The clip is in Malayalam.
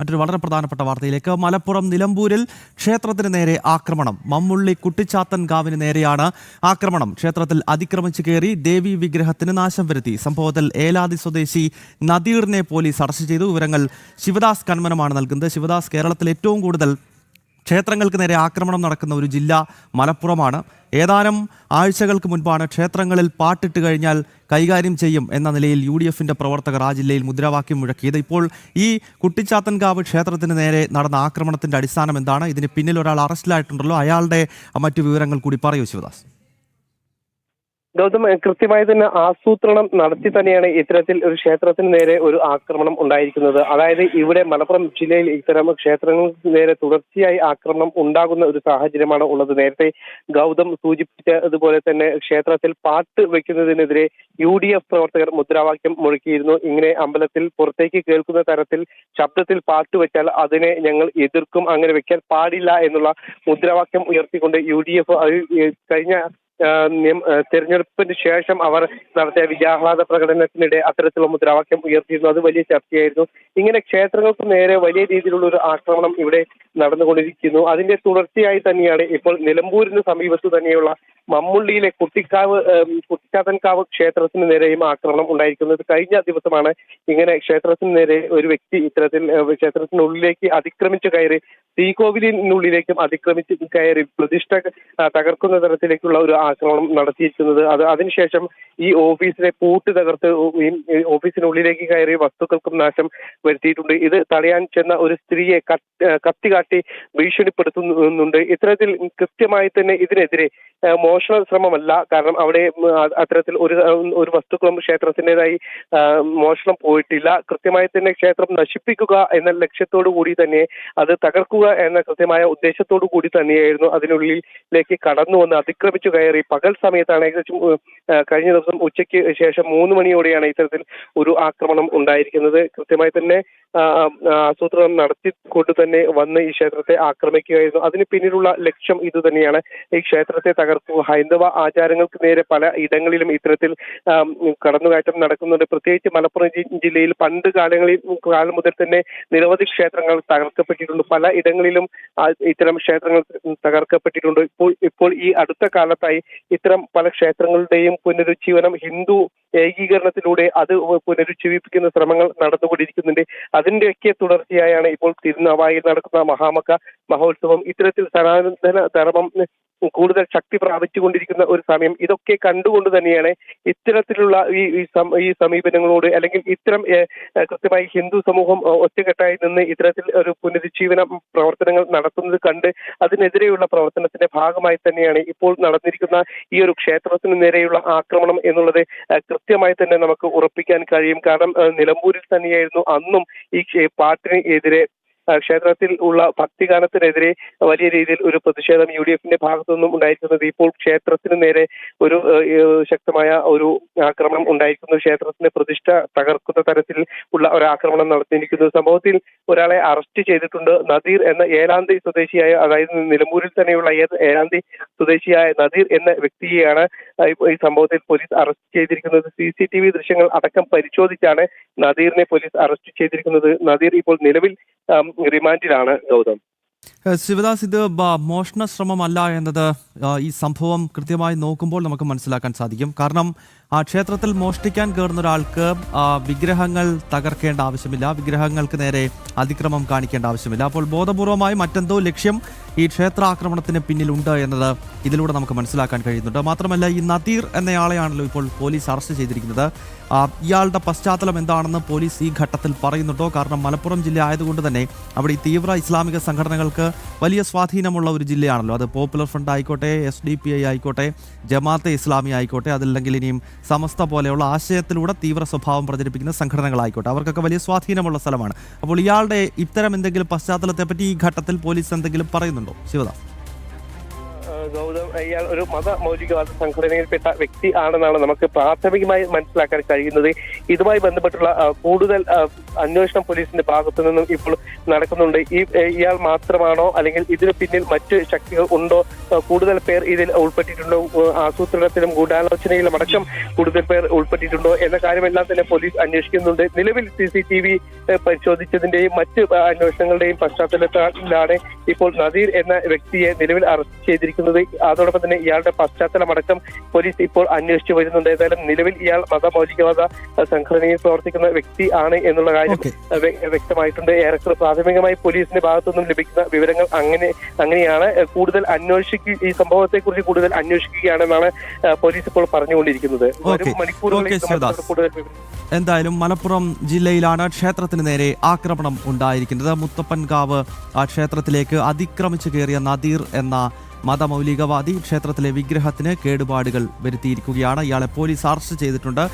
മറ്റൊരു വളരെ പ്രധാനപ്പെട്ട വാർത്തയിലേക്ക്. മലപ്പുറം നിലമ്പൂരിൽ ക്ഷേത്രത്തിന് നേരെ ആക്രമണം. മമ്മുള്ളി കുട്ടിച്ചാത്തൻ കാവിന് നേരെയാണ് ആക്രമണം. ക്ഷേത്രത്തിൽ അതിക്രമിച്ചു കയറി ദേവി വിഗ്രഹത്തിന് നാശം വരുത്തി. സംഭവത്തിൽ ഏലാദി സ്വദേശി നദീറിനെ പോലീസ് അറസ്റ്റ് ചെയ്തു. വിവരങ്ങൾ ശിവദാസ് കന്മനമാണ് നൽകുന്നത്. ശിവദാസ് കേരളത്തിൽ ഏറ്റവും കൂടുതൽ ക്ഷേത്രങ്ങൾക്ക് നേരെ ആക്രമണം നടക്കുന്ന ഒരു ജില്ല മലപ്പുറമാണ്. ഏതാനും ആഴ്ചകൾക്ക് മുൻപാണ് ക്ഷേത്രങ്ങളിൽ പാട്ടിട്ട് കഴിഞ്ഞാൽ കൈകാര്യം ചെയ്യും എന്ന നിലയിൽ യു ഡി എഫിന്റെ പ്രവർത്തകർ ആ ജില്ലയിൽ മുദ്രാവാക്യം മുഴക്കിയത്. ഇപ്പോൾ ഈ കുട്ടിച്ചാത്തൻകാവ് ക്ഷേത്രത്തിന് നേരെ നടന്ന ആക്രമണത്തിന്റെ അടിസ്ഥാനം എന്താണ്? ഇതിന് പിന്നിൽ ഒരാൾ അറസ്റ്റിലായിട്ടുണ്ടല്ലോ. അയാളുടെ മറ്റു വിവരങ്ങൾ കൂടി പറയൂ ശിവദാസ്. ഗൗതം കൃത്യമായി തന്നെ ആസൂത്രണം നടത്തി തന്നെയാണ് ഇത്തരത്തിൽ ഒരു ക്ഷേത്രത്തിന് നേരെ ഒരു ആക്രമണം ഉണ്ടായിരിക്കുന്നത്. അതായത് ഇവിടെ മലപ്പുറം ജില്ലയിൽ ഇത്തരം ക്ഷേത്രങ്ങൾക്ക് നേരെ തുടർച്ചയായി ആക്രമണം ഉണ്ടാകുന്ന ഒരു സാഹചര്യമാണ് ഉള്ളത്. നേരത്തെ ഗൗതം സൂചിപ്പിച്ച അതുപോലെ തന്നെ ക്ഷേത്രത്തിൽ പാട്ട് വെക്കുന്നതിനെതിരെ യു ഡി എഫ് പ്രവർത്തകർ മുദ്രാവാക്യം മുഴക്കിയിരുന്നു. ഇങ്ങനെ അമ്പലത്തിൽ പുറത്തേക്ക് കേൾക്കുന്ന തരത്തിൽ ശബ്ദത്തിൽ പാട്ട് വെച്ചാൽ അതിനെ ഞങ്ങൾ എതിർക്കും അങ്ങനെ വെക്കാൻ പാടില്ല എന്നുള്ള മുദ്രാവാക്യം ഉയർത്തിക്കൊണ്ട് യു ഡി എഫ് കഴിഞ്ഞ തെരഞ്ഞെടുപ്പിന് ശേഷം അവർ നടത്തിയ വിജയാഹ്ലാദ പ്രകടനത്തിനിടെ അത്തരത്തിലുള്ള മുദ്രാവാക്യം ഉയർത്തിയിരുന്നു. അത് വലിയ ചർച്ചയായിരുന്നു. ഇങ്ങനെ ക്ഷേത്രങ്ങൾക്ക് നേരെ വലിയ രീതിയിലുള്ള ഒരു ആക്രമണം ഇവിടെ നടന്നുകൊണ്ടിരിക്കുന്നു. അതിന്റെ തുടർച്ചയായി തന്നെയാണ് ഇപ്പോൾ നിലമ്പൂരിന് സമീപത്ത് തന്നെയുള്ള മമ്മുള്ളിയിലെ കുട്ടിക്കാവ് കുട്ടിക്കാതൻകാവ് ക്ഷേത്രത്തിന് നേരെയും ആക്രമണം ഉണ്ടായിരിക്കുന്നത് കഴിഞ്ഞ ദിവസമാണ്. ഇങ്ങനെ ക്ഷേത്രത്തിന് നേരെ ഒരു വ്യക്തി ഇത്തരത്തിൽ ക്ഷേത്രത്തിനുള്ളിലേക്ക് അതിക്രമിച്ചു കയറി ശ്രീകോവിലിനുള്ളിലേക്കും അതിക്രമിച്ച് കയറി പ്രതിഷ്ഠ തകർക്കുന്ന തരത്തിലേക്കുള്ള ഒരു ആക്രമണം നടത്തിയിരിക്കുന്നത്. അത് അതിനുശേഷം ഈ ഓഫീസിനെ പൂട്ട് തകർത്ത് ഓഫീസിനുള്ളിലേക്ക് കയറി വസ്തുക്കൾക്കും നാശം വരുത്തിയിട്ടുണ്ട്. ഇത് തടയാൻ ചെന്ന ഒരു സ്ത്രീയെ കത്ത് കാട്ടി ഭീഷണിപ്പെടുത്തുന്നുണ്ട്. ഇത്തരത്തിൽ കൃത്യമായി തന്നെ ഇതിനെതിരെ മോഷണ ശ്രമമല്ല. കാരണം അവിടെ അത്തരത്തിൽ ഒരു ഒരു വസ്തുക്കളും ക്ഷേത്രത്തിന്റെതായി മോഷണം പോയിട്ടില്ല. കൃത്യമായി തന്നെ ക്ഷേത്രം നശിപ്പിക്കുക എന്ന ലക്ഷ്യത്തോടു കൂടി തന്നെ അത് തകർക്കുക എന്ന കൃത്യമായ ഉദ്ദേശത്തോടു കൂടി തന്നെയായിരുന്നു അതിനുള്ളിലേക്ക് കടന്നു വന്ന് അതിക്രമിച്ചു കയറി പകൽ സമയത്താണ് ഏകദേശം കഴിഞ്ഞ ദിവസം ഉച്ചയ്ക്ക് ശേഷം മൂന്ന് മണിയോടെയാണ് ഇത്തരത്തിൽ ഒരു ആക്രമണം ഉണ്ടായിരിക്കുന്നത്. കൃത്യമായി തന്നെ ആസൂത്രണം നടത്തിക്കൊണ്ട് തന്നെ വന്ന് ഈ ക്ഷേത്രത്തെ ആക്രമിക്കുകയായിരുന്നു. അതിന് പിന്നിലുള്ള ലക്ഷ്യം ഇത് തന്നെയാണ്. ഈ ക്ഷേത്രത്തെ തകർക്കുക ഹൈന്ദവ ആചാരങ്ങൾക്ക് നേരെ പല ഇടങ്ങളിലും ഇത്തരത്തിൽ കടന്നുകയറ്റം നടക്കുന്നുണ്ട്. പ്രത്യേകിച്ച് മലപ്പുറം ജില്ലയിൽ പണ്ട് കാലങ്ങളിൽ കാലം മുതൽ തന്നെ നിരവധി ക്ഷേത്രങ്ങൾ തകർക്കപ്പെട്ടിട്ടുണ്ട്. പല ഇടങ്ങളിലും ഇത്തരം ക്ഷേത്രങ്ങൾ തകർക്കപ്പെട്ടിട്ടുണ്ട്. ഇപ്പോൾ ഇപ്പോൾ ഈ അടുത്ത കാലത്തായി ഇത്തരം പല ക്ഷേത്രങ്ങളുടെയും പുനരുജ്ജീവനം ഹിന്ദു ഏകീകരണത്തിലൂടെ അത് പുനരുജ്ജീവിപ്പിക്കുന്ന ശ്രമങ്ങൾ നടന്നുകൊണ്ടിരിക്കുന്നുണ്ട്. അതിന്റെയൊക്കെ തുടർച്ചയായാണ് ഇപ്പോൾ തിരുനാവായിൽ നടക്കുന്ന മഹാമക മഹോത്സവം. ഇത്തരത്തിൽ സനാതന ധർമ്മം കൂടുതൽ ശക്തി പ്രാപിച്ചുകൊണ്ടിരിക്കുന്ന ഒരു സമയം. ഇതൊക്കെ കണ്ടുകൊണ്ട് തന്നെയാണ് ഇത്തരത്തിലുള്ള ഈ ഈ സമീപനങ്ങളോട് അല്ലെങ്കിൽ ഇത്തരം കൃത്യമായി ഹിന്ദു സമൂഹം ഒറ്റക്കെട്ടായി നിന്ന് ഇത്തരത്തിൽ ഒരു പുനരുജ്ജീവന പ്രവർത്തനങ്ങൾ നടത്തുന്നത് കണ്ട് അതിനെതിരെയുള്ള പ്രവർത്തനത്തിന്റെ ഭാഗമായി തന്നെയാണ് ഇപ്പോൾ നടന്നിരിക്കുന്ന ഈ ഒരു ക്ഷേത്രത്തിന് നേരെയുള്ള ആക്രമണം എന്നുള്ളത് കൃത്യമായി തന്നെ നമുക്ക് ഉറപ്പിക്കാൻ കഴിയും. കാരണം നിലമ്പൂരിൽ തന്നെയായിരുന്നു അന്നും ഈ പാട്ടിനെതിരെ ക്ഷേത്രത്തിൽ ഉള്ള ഭക്തിഗാനത്തിനെതിരെ വലിയ രീതിയിൽ ഒരു പ്രതിഷേധം യു ഡി എഫിന്റെ ഭാഗത്തു നിന്നും ഉണ്ടായിരിക്കുന്നത് ഇപ്പോൾ ക്ഷേത്രത്തിന് നേരെ ഒരു ശക്തമായ ഒരു ആക്രമണം ഉണ്ടായിരിക്കുന്നു. ക്ഷേത്രത്തിന്റെ പ്രതിഷ്ഠ തകർക്കുന്ന തരത്തിൽ ഉള്ള ഒരു ആക്രമണം നടത്തിയിരിക്കുന്നു. സംഭവത്തിൽ ഒരാളെ അറസ്റ്റ് ചെയ്തിട്ടുണ്ട്. നദീർ എന്ന ഏലാന്തി സ്വദേശിയായ അതായത് നിലമ്പൂരിൽ തന്നെയുള്ള ഏലാന്തി സ്വദേശിയായ നദീർ എന്ന വ്യക്തിയെയാണ് ഈ സംഭവത്തിൽ പോലീസ് അറസ്റ്റ് ചെയ്തിരിക്കുന്നത്. സി സി ടി വി ദൃശ്യങ്ങൾ അടക്കം പരിശോധിച്ചാണ് നദീറിനെ പോലീസ് അറസ്റ്റ് ചെയ്തിരിക്കുന്നത്. നദീർ ഇപ്പോൾ നിലവിൽ റിമാൻഡിലാണ് ഗൗതം. ശിവദാസ് ഇത് മോഷണ ശ്രമമല്ല എന്നത് ഈ സംഭവം കൃത്യമായി നോക്കുമ്പോൾ നമുക്ക് മനസ്സിലാക്കാൻ സാധിക്കും. കാരണം ആ ക്ഷേത്രത്തിൽ മോഷ്ടിക്കാൻ കയറുന്ന ഒരാൾക്ക് വിഗ്രഹങ്ങൾ തകർക്കേണ്ട ആവശ്യമില്ല. വിഗ്രഹങ്ങൾക്ക് നേരെ അതിക്രമം കാണിക്കേണ്ട ആവശ്യമില്ല. അപ്പോൾ ബോധപൂർവമായി മറ്റെന്തോ ലക്ഷ്യം ഈ ക്ഷേത്രാക്രമണത്തിന് പിന്നിലുണ്ട് എന്നത് ഇതിലൂടെ നമുക്ക് മനസ്സിലാക്കാൻ കഴിയുന്നുണ്ട്. മാത്രമല്ല ഈ നദീർ എന്നയാളെയാണല്ലോ ഇപ്പോൾ പോലീസ് അറസ്റ്റ് ചെയ്തിരിക്കുന്നത്. ഇയാളുടെ പശ്ചാത്തലം എന്താണെന്ന് പോലീസ് ഈ ഘട്ടത്തിൽ പറയുന്നുണ്ടോ? കാരണം മലപ്പുറം ജില്ല ആയതുകൊണ്ട് തന്നെ അവിടെ ഈ തീവ്ര ഇസ്ലാമിക സംഘടനകൾക്ക് വലിയ സ്വാധീനമുള്ള ഒരു ജില്ലയാണല്ലോ. അത് പോപ്പുലർ ഫ്രണ്ട് ആയിക്കോട്ടെ എസ് ഡി പി ഐ ആയിക്കോട്ടെ ജമാഅത്തെ ഇസ്ലാമി ആയിക്കോട്ടെ അതല്ലെങ്കിൽ ഇനിയും സമസ്ത പോലെയുള്ള ആശയത്തിലൂടെ തീവ്ര സ്വഭാവം പ്രചരിപ്പിക്കുന്ന സംഘടനകളായിക്കോട്ടെ. അവർക്കൊക്കെ വലിയ സ്വാധീനമുള്ള സ്ഥലമാണ്. അപ്പോൾ ഇയാളുടെ ഇത്തരം എന്തെങ്കിലും പശ്ചാത്തലത്തെപ്പറ്റി ഈ ഘട്ടത്തിൽ പോലീസ് എന്തെങ്കിലും പറയുന്നുണ്ടോ? ശിവദാസ്. ഗൗതം ഇയാൾ ഒരു മത മൗലികവാദ സംഘടനയിൽപ്പെട്ട വ്യക്തി ആണെന്നാണ് നമുക്ക് പ്രാഥമികമായി മനസ്സിലാക്കാൻ കഴിയുന്നത്. ഇതുമായി ബന്ധപ്പെട്ടുള്ള കൂടുതൽ അന്വേഷണം പോലീസിന്റെ ഭാഗത്തു നിന്നും ഇപ്പോൾ നടക്കുന്നുണ്ട്. ഈ ഇയാൾ മാത്രമാണോ അല്ലെങ്കിൽ ഇതിന് പിന്നിൽ മറ്റ് ശക്തികൾ ഉണ്ടോ? കൂടുതൽ പേർ ഇതിൽ ഉൾപ്പെട്ടിട്ടുണ്ടോ? ആസൂത്രണത്തിലും ഗൂഢാലോചനയിലും അടക്കം കൂടുതൽ പേർ ഉൾപ്പെട്ടിട്ടുണ്ടോ എന്ന കാര്യമെല്ലാം തന്നെ പോലീസ് അന്വേഷിക്കുന്നുണ്ട്. നിലവിൽ സി സി ടി വി പരിശോധിച്ചതിന്റെയും മറ്റ് അന്വേഷണങ്ങളുടെയും പശ്ചാത്തലത്തിലാണ് ഇപ്പോൾ നദീർ എന്ന വ്യക്തിയെ നിലവിൽ അറസ്റ്റ് ചെയ്തിരിക്കുന്നത്. അതോടൊപ്പം തന്നെ ഇയാളുടെ പശ്ചാത്തലമടക്കം പോലീസ് ഇപ്പോൾ അന്വേഷിച്ചു വരുന്നുണ്ട്. ഏതായാലും നിലവിൽ ഇയാൾ മതമൗലികവാദ സംഘടനയിൽ പ്രവർത്തിക്കുന്ന വ്യക്തി ആണ് എന്നുള്ള കാര്യം വ്യക്തമായിട്ടുണ്ട്. ഏറെക്കുറെ പ്രാഥമികമായി പോലീസിന്റെ ഭാഗത്തുനിന്നും ലഭിക്കുന്ന വിവരങ്ങൾ അങ്ങനെ അങ്ങനെയാണ്. കൂടുതൽ അന്വേഷിക്കുക ഈ സംഭവത്തെക്കുറിച്ച് കൂടുതൽ അന്വേഷിക്കുകയാണെന്നാണ് പോലീസ് ഇപ്പോൾ പറഞ്ഞുകൊണ്ടിരിക്കുന്നത്. മണിക്കൂറുകളിൽ എന്തായാലും മലപ്പുറം ജില്ലയിലാണ് ക്ഷേത്രത്തിന് നേരെ ആക്രമണം ഉണ്ടായിരിക്കുന്നത്. മുത്തപ്പൻകാവ് ആ ക്ഷേത്രത്തിലേക്ക് അതിക്രമിച്ചു കയറിയ നദീർ എന്ന മതമൗലികവാദി ക്ഷേത്രത്തിലെ വിഗ്രഹത്തിന് കേടുപാടുകൾ വരുത്തിയിരിക്കുകയാണ്. ഇയാളെ പോലീസ് അറസ്റ്റ് ചെയ്തിട്ടുണ്ട്.